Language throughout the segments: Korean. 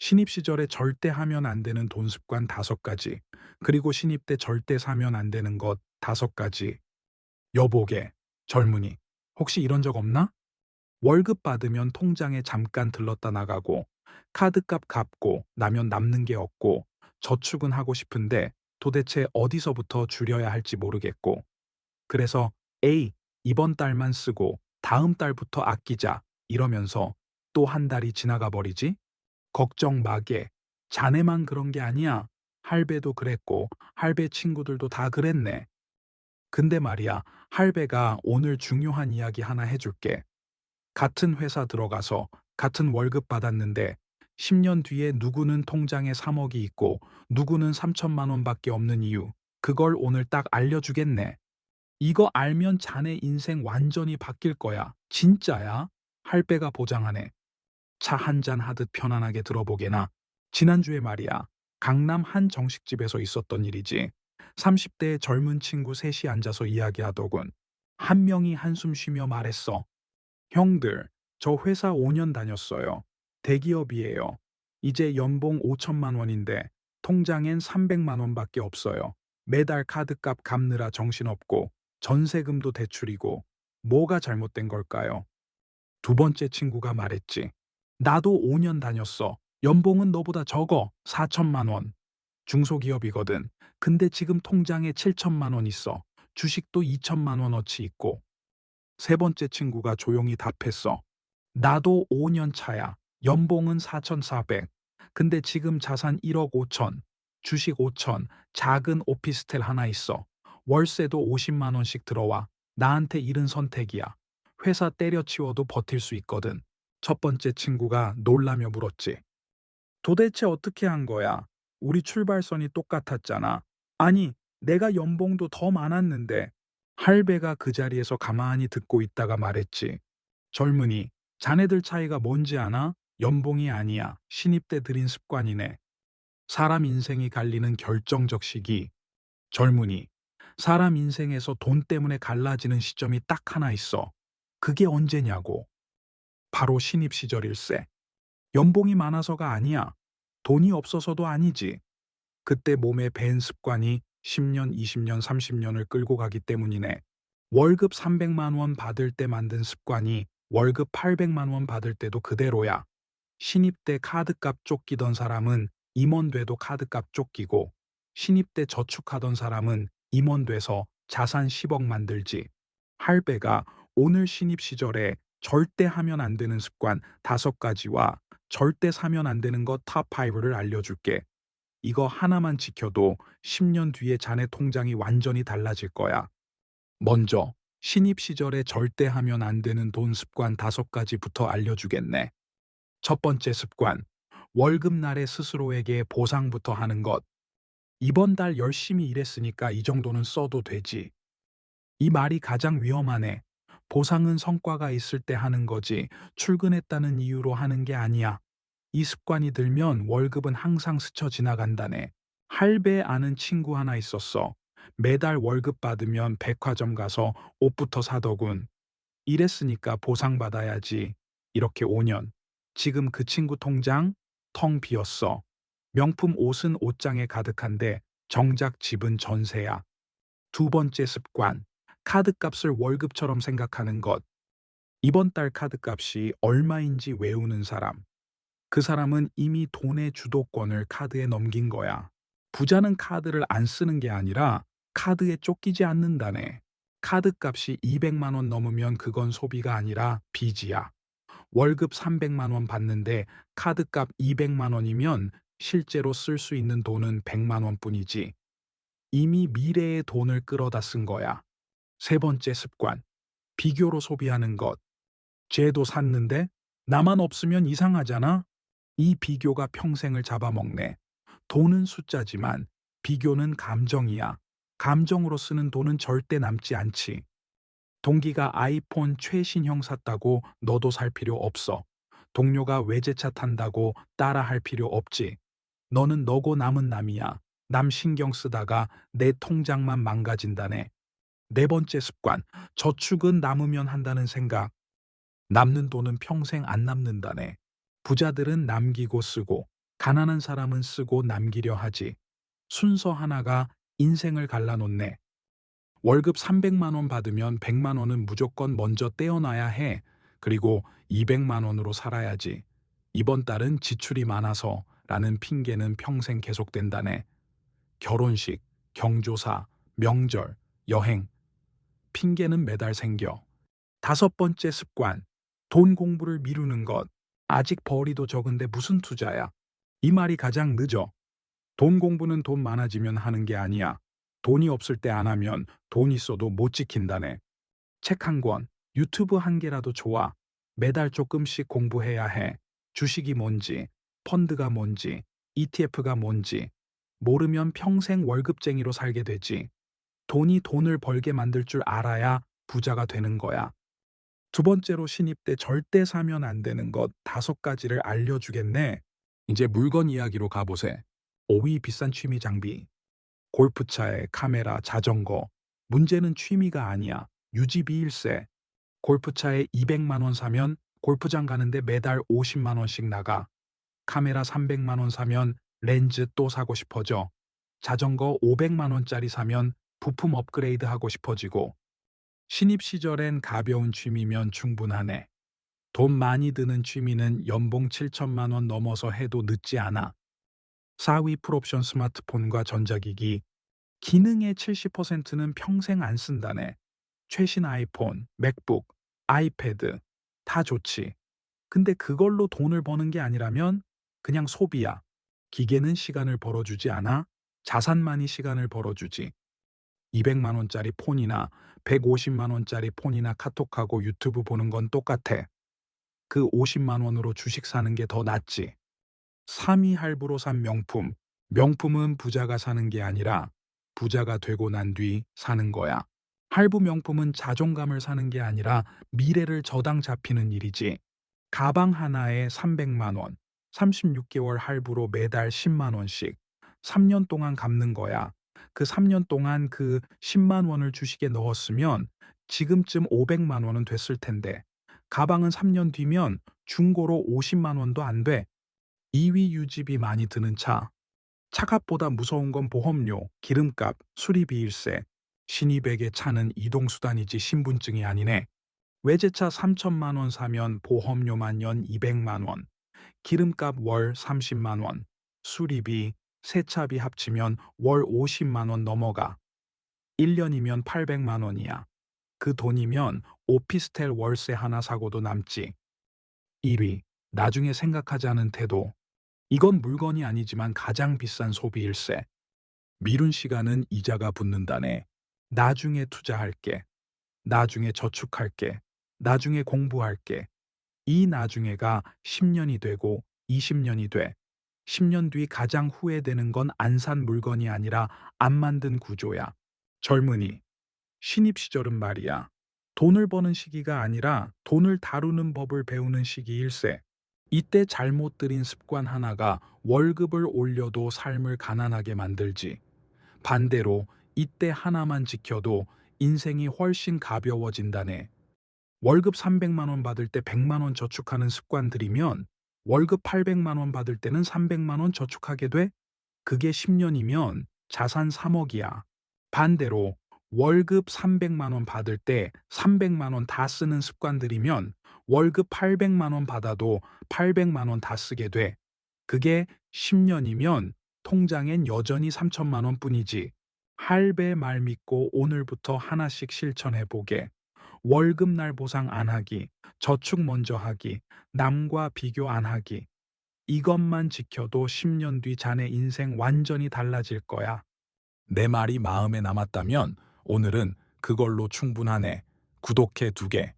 신입 시절에 절대 하면 안 되는 돈 습관 다섯 가지, 그리고 신입 때 절대 사면 안 되는 것 다섯 가지. 여보게, 젊은이, 혹시 이런 적 없나? 월급 받으면 통장에 잠깐 들렀다 나가고, 카드값 갚고 나면 남는 게 없고, 저축은 하고 싶은데 도대체 어디서부터 줄여야 할지 모르겠고. 그래서 에이, 이번 달만 쓰고 다음 달부터 아끼자 이러면서 또 한 달이 지나가 버리지? 걱정 마게. 자네만 그런 게 아니야. 할배도 그랬고, 할배 친구들도 다 그랬네. 근데 말이야, 할배가 오늘 중요한 이야기 하나 해줄게. 같은 회사 들어가서 같은 월급 받았는데 10년 뒤에 누구는 통장에 3억이 있고 누구는 3천만 원밖에 없는 이유. 그걸 오늘 딱 알려주겠네. 이거 알면 자네 인생 완전히 바뀔 거야. 진짜야. 할배가 보장하네. 차 한잔 하듯 편안하게 들어보게나. 지난주에 말이야. 강남 한 정식집에서 있었던 일이지. 30대의 젊은 친구 셋이 앉아서 이야기하더군. 한 명이 한숨 쉬며 말했어. 형들, 저 회사 5년 다녔어요. 대기업이에요. 이제 연봉 5천만 원인데 통장엔 300만 원밖에 없어요. 매달 카드값 갚느라 정신없고 전세금도 대출이고 뭐가 잘못된 걸까요? 두 번째 친구가 말했지. 나도 5년 다녔어. 연봉은 너보다 적어. 4천만 원. 중소기업이거든. 근데 지금 통장에 7천만 원 있어. 주식도 2천만 원어치 있고. 세 번째 친구가 조용히 답했어. 나도 5년 차야. 연봉은 4,400. 근데 지금 자산 1억 5천. 주식 5천. 작은 오피스텔 하나 있어. 월세도 50만 원씩 들어와. 나한테 일은 선택이야. 회사 때려치워도 버틸 수 있거든. 첫 번째 친구가 놀라며 물었지. 도대체 어떻게 한 거야? 우리 출발선이 똑같았잖아. 아니, 내가 연봉도 더 많았는데. 할배가 그 자리에서 가만히 듣고 있다가 말했지. 젊은이, 자네들 차이가 뭔지 아나? 연봉이 아니야. 신입 때 들인 습관이네. 사람 인생이 갈리는 결정적 시기. 젊은이, 사람 인생에서 돈 때문에 갈라지는 시점이 딱 하나 있어. 그게 언제냐고. 바로 신입 시절일세. 연봉이 많아서가 아니야. 돈이 없어서도 아니지. 그때 몸에 밴 습관이 10년, 20년, 30년을 끌고 가기 때문이네. 월급 300만 원 받을 때 만든 습관이 월급 800만 원 받을 때도 그대로야. 신입 때 카드값 쫓기던 사람은 임원 돼도 카드값 쫓기고 신입 때 저축하던 사람은 임원 돼서 자산 10억 만들지. 할배가 오늘 신입 시절에 절대 하면 안 되는 습관 다섯 가지와 절대 사면 안 되는 것 탑 5를 알려줄게. 이거 하나만 지켜도 10년 뒤에 자네 통장이 완전히 달라질 거야. 먼저 신입 시절에 절대 하면 안 되는 돈 습관 다섯 가지부터 알려주겠네. 첫 번째 습관, 월급날에 스스로에게 보상부터 하는 것. 이번 달 열심히 일했으니까 이 정도는 써도 되지. 이 말이 가장 위험하네. 보상은 성과가 있을 때 하는 거지 출근했다는 이유로 하는 게 아니야. 이 습관이 들면 월급은 항상 스쳐 지나간다네. 할배 아는 친구 하나 있었어. 매달 월급 받으면 백화점 가서 옷부터 사더군. 일했으니까 보상받아야지. 이렇게 5년. 지금 그 친구 통장 텅 비었어. 명품 옷은 옷장에 가득한데 정작 집은 전세야. 두 번째 습관. 카드값을 월급처럼 생각하는 것. 이번 달 카드값이 얼마인지 외우는 사람. 그 사람은 이미 돈의 주도권을 카드에 넘긴 거야. 부자는 카드를 안 쓰는 게 아니라 카드에 쫓기지 않는다네. 카드값이 200만 원 넘으면 그건 소비가 아니라 빚이야. 월급 300만 원 받는데 카드값 200만 원이면 실제로 쓸 수 있는 돈은 100만 원뿐이지. 이미 미래의 돈을 끌어다 쓴 거야. 세 번째 습관. 비교로 소비하는 것. 쟤도 샀는데 나만 없으면 이상하잖아. 이 비교가 평생을 잡아먹네. 돈은 숫자지만 비교는 감정이야. 감정으로 쓰는 돈은 절대 남지 않지. 동기가 아이폰 최신형 샀다고 너도 살 필요 없어. 동료가 외제차 탄다고 따라 할 필요 없지. 너는 너고 남은 남이야. 남 신경 쓰다가 내 통장만 망가진다네. 네 번째 습관, 저축은 남으면 한다는 생각. 남는 돈은 평생 안 남는다네. 부자들은 남기고 쓰고, 가난한 사람은 쓰고 남기려 하지. 순서 하나가 인생을 갈라놓네. 월급 300만 원 받으면 100만 원은 무조건 먼저 떼어놔야 해. 그리고 200만 원으로 살아야지. 이번 달은 지출이 많아서 라는 핑계는 평생 계속된다네. 결혼식, 경조사, 명절, 여행. 핑계는 매달 생겨. 다섯 번째 습관. 돈 공부를 미루는 것. 아직 벌이도 적은데 무슨 투자야. 이 말이 가장 늦어. 돈 공부는 돈 많아지면 하는 게 아니야. 돈이 없을 때 안 하면 돈 있어도 못 지킨다네. 책 한 권, 유튜브 한 개라도 좋아. 매달 조금씩 공부해야 해. 주식이 뭔지, 펀드가 뭔지, ETF가 뭔지. 모르면 평생 월급쟁이로 살게 되지. 돈이 돈을 벌게 만들 줄 알아야 부자가 되는 거야. 두 번째로 신입 때 절대 사면 안 되는 것 다섯 가지를 알려주겠네. 이제 물건 이야기로 가보세. 5위 비싼 취미 장비. 골프차에 카메라, 자전거. 문제는 취미가 아니야. 유지비일세. 골프차에 200만 원 사면 골프장 가는데 매달 50만 원씩 나가. 카메라 300만 원 사면 렌즈 또 사고 싶어져. 자전거 500만 원짜리 사면 부품 업그레이드 하고 싶어지고. 신입 시절엔 가벼운 취미면 충분하네. 돈 많이 드는 취미는 연봉 7천만 원 넘어서 해도 늦지 않아. 4위 풀옵션 스마트폰과 전자기기. 기능의 70%는 평생 안 쓴다네. 최신 아이폰, 맥북, 아이패드 다 좋지. 근데 그걸로 돈을 버는 게 아니라면 그냥 소비야. 기계는 시간을 벌어주지 않아. 자산만이 시간을 벌어주지. 200만 원짜리 폰이나 150만 원짜리 폰이나 카톡하고 유튜브 보는 건 똑같아. 그 50만 원으로 주식 사는 게 더 낫지. 3위 할부로 산 명품. 명품은 부자가 사는 게 아니라 부자가 되고 난 뒤 사는 거야. 할부 명품은 자존감을 사는 게 아니라 미래를 저당 잡히는 일이지. 가방 하나에 300만 원, 36개월 할부로 매달 10만 원씩 3년 동안 갚는 거야. 그 3년 동안 그 10만 원을 주식에 넣었으면 지금쯤 500만 원은 됐을 텐데 가방은 3년 뒤면 중고로 50만 원도 안 돼. 2위 유지비 많이 드는 차. 차값보다 무서운 건 보험료, 기름값, 수리비일세. 신입에게 차는 이동수단이지 신분증이 아니네. 외제차 3천만 원 사면 보험료만 연 200만 원, 기름값 월 30만 원, 수리비, 세차비 합치면 월 50만 원 넘어가. 1년이면 800만 원이야. 그 돈이면 오피스텔 월세 하나 사고도 남지. 1위, 나중에 생각하자는 태도. 이건 물건이 아니지만 가장 비싼 소비일세. 미룬 시간은 이자가 붙는다네. 나중에 투자할게. 나중에 저축할게. 나중에 공부할게. 이 나중에가 10년이 되고 20년이 돼. 10년 뒤 가장 후회되는 건 안 산 물건이 아니라 안 만든 구조야. 젊은이. 신입 시절은 말이야. 돈을 버는 시기가 아니라 돈을 다루는 법을 배우는 시기일세. 이때 잘못 들인 습관 하나가 월급을 올려도 삶을 가난하게 만들지. 반대로 이때 하나만 지켜도 인생이 훨씬 가벼워진다네. 월급 300만 원 받을 때 100만 원 저축하는 습관 들이면 월급 800만 원 받을 때는 300만 원 저축하게 돼? 그게 10년이면 자산 3억이야. 반대로 월급 300만 원 받을 때 300만 원 다 쓰는 습관들이면 월급 800만 원 받아도 800만 원 다 쓰게 돼. 그게 10년이면 통장엔 여전히 3천만 원 뿐이지. 할배 말 믿고 오늘부터 하나씩 실천해 보게. 월급날 보상 안 하기, 저축 먼저 하기, 남과 비교 안 하기. 이것만 지켜도 10년 뒤 자네 인생 완전히 달라질 거야. 내 말이 마음에 남았다면 오늘은 그걸로 충분하네. 구독해 두 개.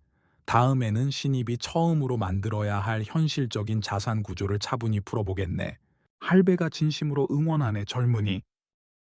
다음에는 신입이 처음으로 만들어야 할 현실적인 자산 구조를 차분히 풀어보겠네. 할배가 진심으로 응원하네 젊은이.